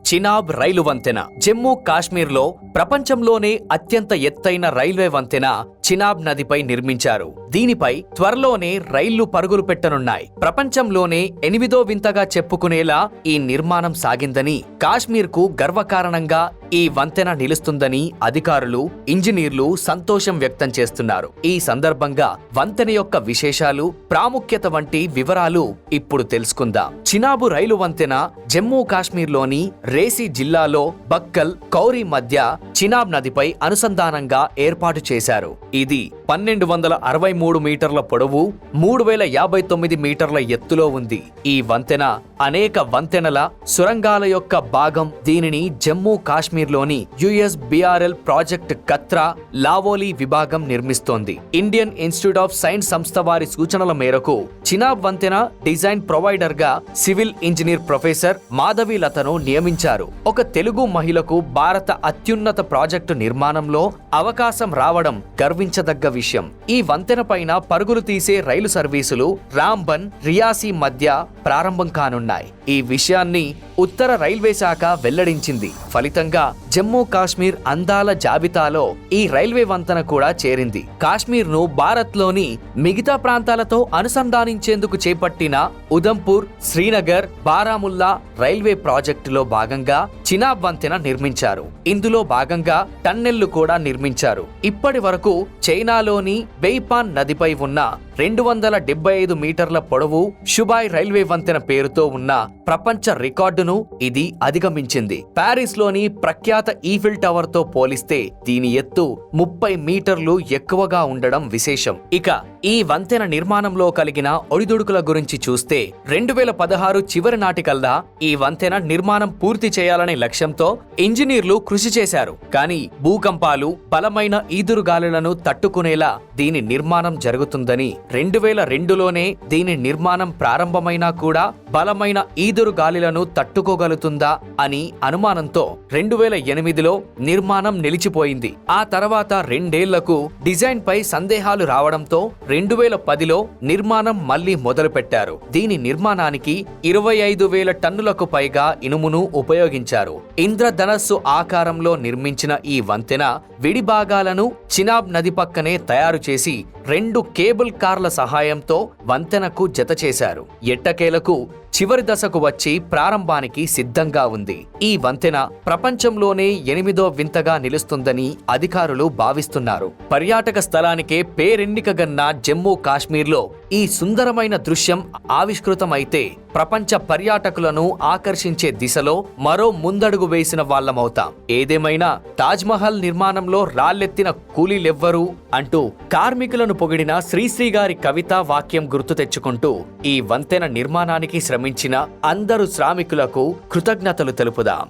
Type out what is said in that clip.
చినాబ్ రైలు వంతెన. జమ్మూ కాశ్మీర్లో ప్రపంచంలోనే అత్యంత ఎత్తైన రైల్వే వంతెన చినాబ్ నదిపై నిర్మించారు. దీనిపై త్వరలోనే రైళ్ళు పరుగులు పెట్టనున్నాయి. ప్రపంచంలోనే ఎనిమిదో వింతగా చెప్పుకునేలా ఈ నిర్మాణం సాగిందని కాశ్మీర్కు గర్వకారణంగా ఈ వంతెన నిలుస్తుందని అధికారులు ఇంజనీర్లు సంతోషం వ్యక్తం చేస్తున్నారు. ఈ సందర్భంగా వంతెన యొక్క విశేషాలు ప్రాముఖ్యత వంటి వివరాలు ఇప్పుడు తెలుసుకుందాం. చినాబు రైలు వంతెన జమ్మూ కాశ్మీర్లోని రేసి జిల్లాలో బక్కల్ కౌరి మధ్య చినాబ్ నదిపై అనుసంధానంగా ఏర్పాటు చేశారు. ఇది పన్నెండు వందల అరవై మూడు మీటర్ల పొడవు మూడు వేల యాభై తొమ్మిది మీటర్ల ఎత్తులో ఉంది. ఈ వంతెన అనేక వంతెనల సురంగాల యొక్క భాగం దీనిని జమ్మూ కాశ్మీర్ కాశ్మీర్లోని U S BRL project Katra లావోలీ విభాగం నిర్మిస్తోంది. ఇండియన్ ఇన్స్టిట్యూట్ ఆఫ్ సైన్స్ సంస్థ వారి సూచనల మేరకు చినాబ్ వంతెన డిజైన్ ప్రొవైడర్గా సివిల్ ఇంజనీర్ ప్రొఫెసర్ మాధవి లతను నియమించారు. ఒక తెలుగు మహిళకు భారత అత్యున్నత ప్రాజెక్టు నిర్మాణంలో అవకాశం రావడం గర్వించదగ్గ విషయం. ఈ వంతెన పైన పరుగులు తీసే రైలు సర్వీసులు రాంబన్ రియాసీ మధ్య ప్రారంభం కానున్నాయి. ఈ విషయాన్ని ఉత్తర రైల్వే శాఖ వెల్లడించింది. ఫలితంగా జమ్మూ కాశ్మీర్ అందాల జాబితాలో ఈ రైల్వే వంతెన కూడా చేరింది. కాశ్మీర్ను భారత్లోని మిగతా ప్రాంతాలతో అనుసంధానించేందుకు చేపట్టిన ఉదంపూర్ శ్రీనగర్ బారాముల్లా రైల్వే ప్రాజెక్టులో భాగంగా చినాబ్ వంతెన నిర్మించారు. ఇందులో భాగంగా టన్నెళ్ళు కూడా నిర్మించారు. ఇప్పటి వరకు చైనాలోని బెయిపాన్ నదిపై ఉన్న రెండు వందల డెబ్బై ఐదు మీటర్ల పొడవు షుబాయ్ రైల్వే వంతెన పేరుతో ఉన్న ప్రపంచ రికార్డును ఇది అధిగమించింది. ప్యారిస్లోని ప్రఖ్యాత ఈఫిల్ టవర్తో పోలిస్తే దీని ఎత్తు ముప్పై మీటర్లు ఎక్కువగా ఉండడం విశేషం. ఇక ఈ వంతెన నిర్మాణంలో కలిగిన ఒడిదుడుకుల గురించి చూస్తే రెండు వేల పదహారు చివరి నాటికల్లా ఈ వంతెన నిర్మాణం పూర్తి చేయాలనే లక్ష్యంతో ఇంజనీర్లు కృషి చేశారు. కానీ భూకంపాలు బలమైన ఈదురుగాలులను తట్టుకునేలా దీని నిర్మాణం జరుగుతుందని రెండు వేల రెండులోనే దీని నిర్మాణం ప్రారంభమైనా కూడా బలమైన ఈదురు గాలిలను తట్టుకోగలుగుతుందా అని అనుమానంతో రెండు వేల ఎనిమిదిలో నిర్మాణం నిలిచిపోయింది. ఆ తర్వాత రెండేళ్ళకు డిజైన్ పై సందేహాలు రావడంతో రెండు వేల పదిలో నిర్మాణం మళ్ళీ మొదలుపెట్టారు. దీని నిర్మాణానికి ఇరవై ఐదు వేల టన్నులకు పైగా ఇనుమును ఉపయోగించారు. ఇంద్రధనస్సు ఆకారంలో నిర్మించిన ఈ వంతెన విడి భాగాలను చినాబ్ నది పక్కనే తయారు చేసి రెండు కేబుల్ కార్ల సహాయంతో వంతెనకు జత చేశారు. ఎట్టకేలకు చివరి దశకు వచ్చి ప్రారంభానికి సిద్ధంగా ఉంది. ఈ వంతెన ప్రపంచంలోనే ఎనిమిదో వింతగా నిలుస్తుందని అధికారులు భావిస్తున్నారు. పర్యాటక స్థలానికే పేరెన్నికగన్న జమ్మూ కాశ్మీర్లో ఈ సుందరమైన దృశ్యం ఆవిష్కృతమైతే ప్రపంచ పర్యాటకులను ఆకర్షించే దిశలో మరో ముందడుగు వేసిన వాళ్ళమవుతాం. ఏదేమైనా తాజ్మహల్ నిర్మాణంలో రాళ్ళెత్తిన కూలీలెవ్వరు అంటూ కార్మికులను పొగిడిన శ్రీశ్రీ గారి కవితా వాక్యం గుర్తు తెచ్చుకుంటూ ఈ వంతెన నిర్మాణానికి శ్రమ శ్రమించిన అందరు శ్రామికులకు కృతజ్ఞతలు తెలుపుదాం.